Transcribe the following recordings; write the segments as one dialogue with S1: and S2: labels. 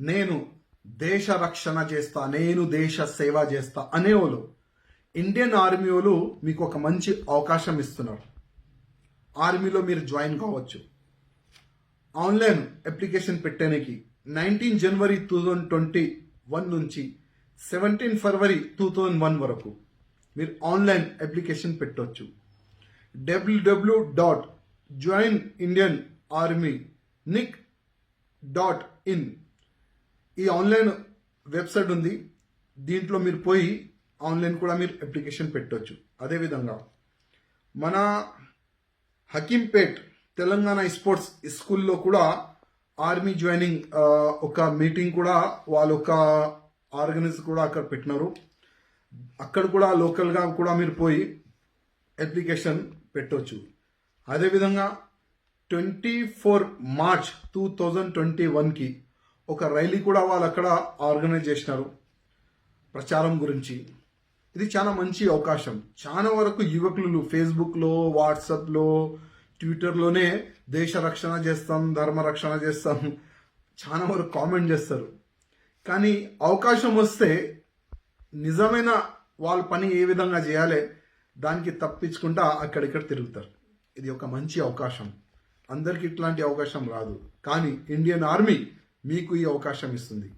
S1: నేను దేశ రక్షణ చేస్తా నేను దేశ సేవ చేస్తా అనేవాళ్ళు. ఇండియన్ ఆర్మీ వాళ్ళు మీకు ఒక మంచి అవకాశం ఇస్తున్నారు. ఆర్మీలో మీరు జాయిన్ కావచ్చు. ఆన్లైన్ అప్లికేషన్ పెట్టడానికి nineteen January two thousand twenty one నుంచి seventeen February two thousand one వరకు మీరు ఆన్లైన్ అప్లికేషన్ పెట్టవచ్చు W W dot join Indian army nic dot in ఈ ఆన్లైన్ వెబ్సైట్ ఉంది. దీంట్లో మీరు పోయి ఆన్లైన్ కూడా మీరు అప్లికేషన్ పెట్టవచ్చు అదేవిధంగా మన హకీంపేట్ తెలంగాణ స్పోర్ట్స్ స్కూల్లో కూడా ఆర్మీ జాయినింగ్ ఒక మీటింగ్ కూడా వాళ్ళు ఒక ఆర్గనైజ్ కూడా అక్కడ పెట్టినారు. అక్కడ కూడా లోకల్గా కూడా మీరు పోయి అప్లికేషన్ పెట్టవచ్చు అదేవిధంగా twenty four March two thousand twenty వన్కి ఒక రైలీ కూడా వాళ్ళు అక్కడ ఆర్గనైజ్ చేసినారు ప్రచారం గురించి. ఇది చాలా మంచి అవకాశం. చాలా వరకు యువకులు ఫేస్బుక్లో వాట్సాప్లో ట్విట్టర్లోనే దేశ రక్షణ చేస్తాం ధర్మ రక్షణ చేస్తాం చాలా వరకు కామెంట్ చేస్తారు. కానీ అవకాశం వస్తే నిజమైన వాళ్ళ పని ఏ విధంగా చేయాలి దానికి తప్పించుకుంటా అక్కడిక్కడ తిరుగుతారు. ఇది ఒక మంచి అవకాశం. అందరికి ఇట్లాంటి అవకాశం రాదు. కానీ ఇండియన్ ఆర్మీ మీకు ఈ అవకాశం ఇస్తుంది.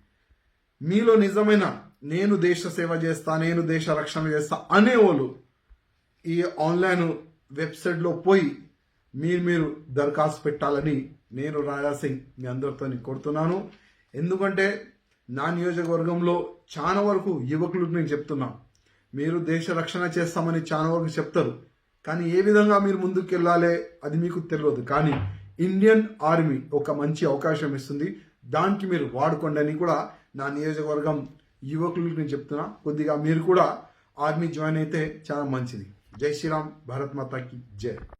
S1: మీలో నిజమైన నేను దేశ సేవ చేస్తా నేను దేశ రక్షణ చేస్తా అనేవాళ్ళు ఈ ఆన్లైన్ వెబ్సైట్లో పోయి మీరు మీరు దరఖాస్తు పెట్టాలని నేను రాజా సింగ్ మీ అందరితో కోరుతున్నాను. ఎందుకంటే నా నియోజకవర్గంలో చాలా వరకు యువకులకు నేను చెప్తున్నా మీరు దేశ రక్షణ చేస్తామని చాలా వరకు చెప్తారు. కానీ ఏ విధంగా మీరు ముందుకు వెళ్ళాలి అది మీకు తెలియదు. కానీ ఇండియన్ ఆర్మీ ఒక మంచి అవకాశం ఇస్తుంది. దానికి మీరు వాడుకోండి అని కూడా నా నియోజకవర్గం యువకులకు నేను చెప్తున్నా. కొద్దిగా మీరు కూడా ఆర్మీ జాయిన్ అయితే చాలా మంచిది. జై శ్రీరామ్ భారత్ మాతాకి జై.